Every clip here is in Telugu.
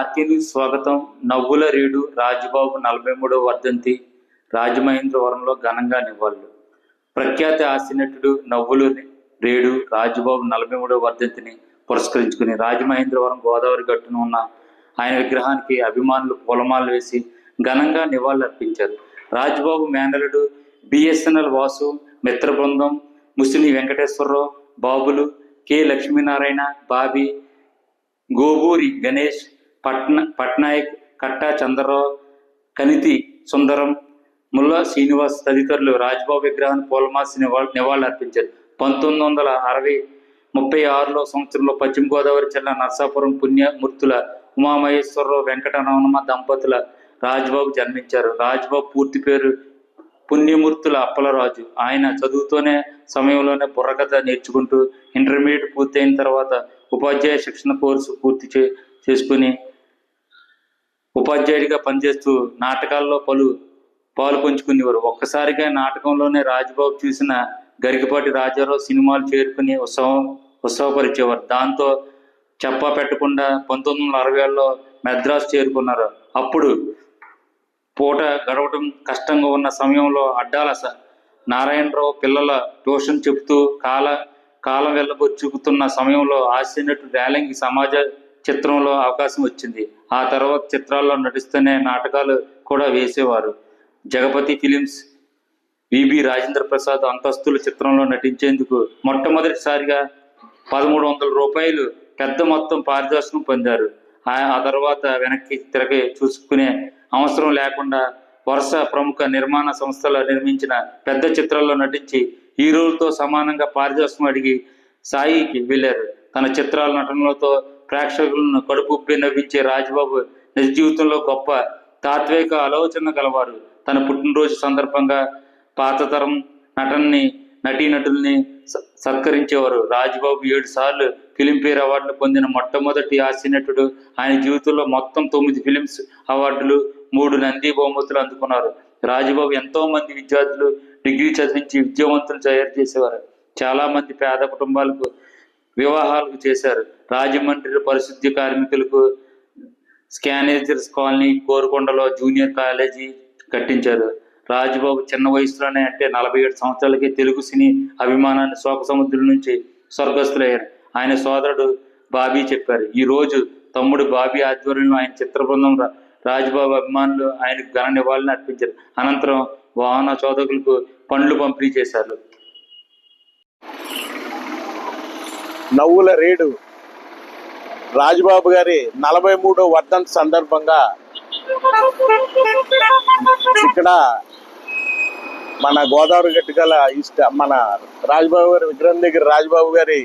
ఆర్కే న్యూస్ స్వాగతం. నవ్వుల రేడు రాజుబాబు నలభై మూడవ వర్ధంతి. రాజమహేంద్రవరంలో ఘనంగా నివాళులు. ప్రఖ్యాత హాస్యనటుడు నవ్వుల రేడు రాజుబాబు నలభై మూడవ వర్ధంతిని పురస్కరించుకుని రాజమహేంద్రవరం గోదావరి గట్టున ఉన్న ఆయన విగ్రహానికి అభిమానులు పూలమాలలు వేసి ఘనంగా నివాళులు అర్పించారు. రాజుబాబు మేనలుడు బిఎస్ఎన్ఎల్ వాసు మిత్ర బృందం ముసిని వెంకటేశ్వరరావు బాబులు కె లక్ష్మీనారాయణ బాబీ గోబూరి గణేష్ పట్న పట్నాయక్ కట్టా చంద్రరావు కనితి సుందరం ముల్లా శ్రీనివాస్ తదితరులు రాజ్బాబు విగ్రహాన్ని పూలమాసి నివాళ నివాళులర్పించారు. పంతొమ్మిది వందల అరవై ముప్పై ఆరులో సంవత్సరంలో పశ్చిమ గోదావరి జిల్లా నర్సాపురం పుణ్యమూర్తుల ఉమామహేశ్వరరావు వెంకటరమణ దంపతుల రాజ్బాబు జన్మించారు. రాజ్బాబు పూర్తి పేరు పుణ్యమూర్తుల అప్పలరాజు. ఆయన చదువుతూనే సమయంలోనే బుర్రకథ నేర్చుకుంటూ ఇంటర్మీడియట్ పూర్తయిన తర్వాత ఉపాధ్యాయ శిక్షణ కోర్సు పూర్తి చే చేసుకుని ఉపాధ్యాయుడిగా పనిచేస్తూ నాటకాల్లో పలు పాలు పంచుకునేవారు. ఒక్కసారిగా నాటకంలోనే రాజబాబు చూసిన గరికపాటి రాజారావు సినిమాలు చేరుకుని ఉత్సవం ఉత్సవపరిచేవారు. దాంతో చెప్పా పెట్టకుండా పంతొమ్మిది వందల అరవై ఏళ్ళలో మెద్రాసు చేరుకున్నారు. అప్పుడు పూట గడవటం కష్టంగా ఉన్న సమయంలో అడ్డాల నారాయణరావు పిల్లల ట్యూషన్ చెబుతూ కాల కాలం వెళ్ళబొచ్చుకుతున్న సమయంలో హాస్యనటు ర్యాలింగ్ సమాజ చిత్రంలో అవకాశం వచ్చింది. ఆ తర్వాత చిత్రాల్లో నటిస్తూనే నాటకాలు కూడా వేసేవారు. జగపతి ఫిలిమ్స్ విబి రాజేంద్ర ప్రసాద్ అంతస్తుల చిత్రంలో నటించేందుకు మొట్టమొదటిసారిగా పదమూడు వందల రూపాయలు పెద్ద మొత్తం పారితోషికం పొందారు. ఆ ఆ తర్వాత వెనక్కి తిరగి చూసుకునే అవసరం లేకుండా వరుస ప్రముఖ నిర్మాణ సంస్థలు నిర్మించిన పెద్ద చిత్రాల్లో నటించి హీరోలతో సమానంగా పారితోషికం అడిగి సాయికి వెళ్ళారు. తన చిత్రాల నటనలతో ప్రేక్షకులను కడుపుబ్బి నవ్వించే రాజ్బాబు నిజ జీవితంలో గొప్ప తాత్విక ఆలోచన గలవారు. తన పుట్టినరోజు సందర్భంగా పాత తరం నటనని నటీనటుల్ని సత్కరించేవారు. రాజ్బాబు ఏడు సార్లు ఫిలింఫేర్ అవార్డులు పొందిన మొట్టమొదటి హాస్యనటుడు ఆయన జీవితంలో మొత్తం తొమ్మిది ఫిలిమ్స్ అవార్డులు మూడు నంది బహుమతులు అందుకున్నారు. రాజబాబు ఎంతో మంది విద్యార్థులు డిగ్రీ చదివించి విద్యావంతులు తయారు చేసేవారు. చాలా మంది పేద కుటుంబాలకు వివాహాలకు చేశారు. రాజమండ్రి పరిశుద్ధి కార్మికులకు స్కానేజర్స్ కాలనీ కోరుకొండలో జూనియర్ కాలేజీ కట్టించారు. రాజబాబు చిన్న వయసులోనే అంటే నలభై ఏడు సంవత్సరాలకి తెలుగు సినీ అభిమానాన్ని శోక సముద్రం నుంచి స్వర్గస్థులయ్యారు. ఆయన సోదరుడు బాబీ చెప్పారు. ఈ రోజు తమ్ముడు బాబీ ఆధ్వర్యంలో ఆయన చిత్ర బృందం రాజబాబు అభిమానులు ఆయనకు ఘన నివాళులు అర్పించారు. అనంతరం వాహన చోదకులకు పండ్లు పంపిణీ చేశారు. నవ్వుల రేడు. రాజబాబు గారి నలభై మూడో వర్ధంతి సందర్భంగా ఇక్కడ మన గోదావరి గట్టు గల ఇష్ట మన రాజబాబు గారి విగ్రహం దగ్గర రాజబాబు గారి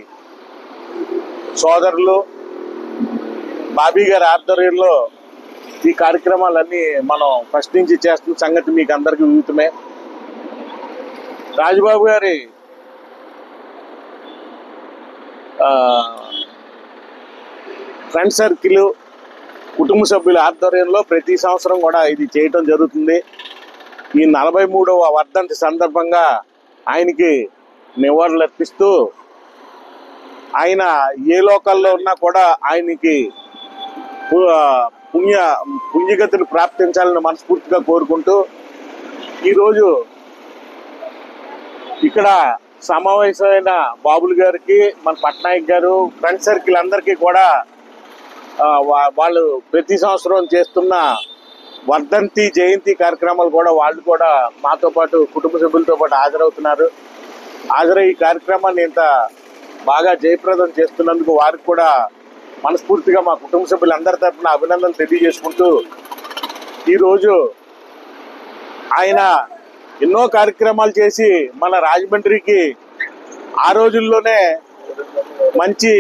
సోదరులు బాబీ గారి ఆధ్వర్యంలో ఈ కార్యక్రమాలన్నీ మనం ఫస్ట్ నుంచి చేస్తున్న సంగతి మీకు అందరికీ విదితమే రాజబాబు గారి ఆ, ఫ్రెండ్ సర్కిల్ కుటుంబ సభ్యుల ఆధ్వర్యంలో ప్రతి సంవత్సరం కూడా ఇది చేయటం జరుగుతుంది. ఈ నలభై మూడవ వర్ధంతి సందర్భంగా ఆయనకి నివాళులు అర్పిస్తూ ఆయన ఏ లోకల్లో ఉన్నా కూడా ఆయనకి పు- పుణ్య పుణ్యగతులు ప్రాప్తించాలని మనస్ఫూర్తిగా కోరుకుంటూ ఈరోజు ఇక్కడ సమావేశమైన బాబుల్ గారికి మన పట్నాయక్ గారు ఫ్రెండ్ సర్కిల్ అందరికీ కూడా వాళ్ళు ప్రతి సంవత్సరం చేస్తున్న వర్ధంతి జయంతి కార్యక్రమాలు కూడా వాళ్ళు కూడా మాతో పాటు కుటుంబ సభ్యులతో పాటు హాజరవుతున్నారు. హాజరై ఈ కార్యక్రమాన్ని ఇంత బాగా జయప్రదం చేస్తున్నందుకు వారికి కూడా మనస్ఫూర్తిగా మా కుటుంబ సభ్యులందరి తరఫున అభినందనలు తెలియజేసుకుంటూ ఈరోజు ఆయన ఎన్నో కార్యక్రమాలు చేసి మన రాజమండ్రికి ఆ రోజుల్లోనే మంచి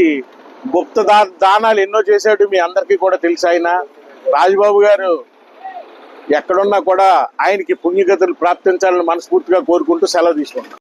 గుప్త దా దానాలు ఎన్నో చేశాడు మీ అందరికీ కూడా తెలుసు ఆయన. రాజబాబు గారు ఎక్కడున్నా కూడా ఆయనకి పుణ్యగతులు ప్రాప్తించాలని మనస్ఫూర్తిగా కోరుకుంటూ సెలవు తీసుకుంటాం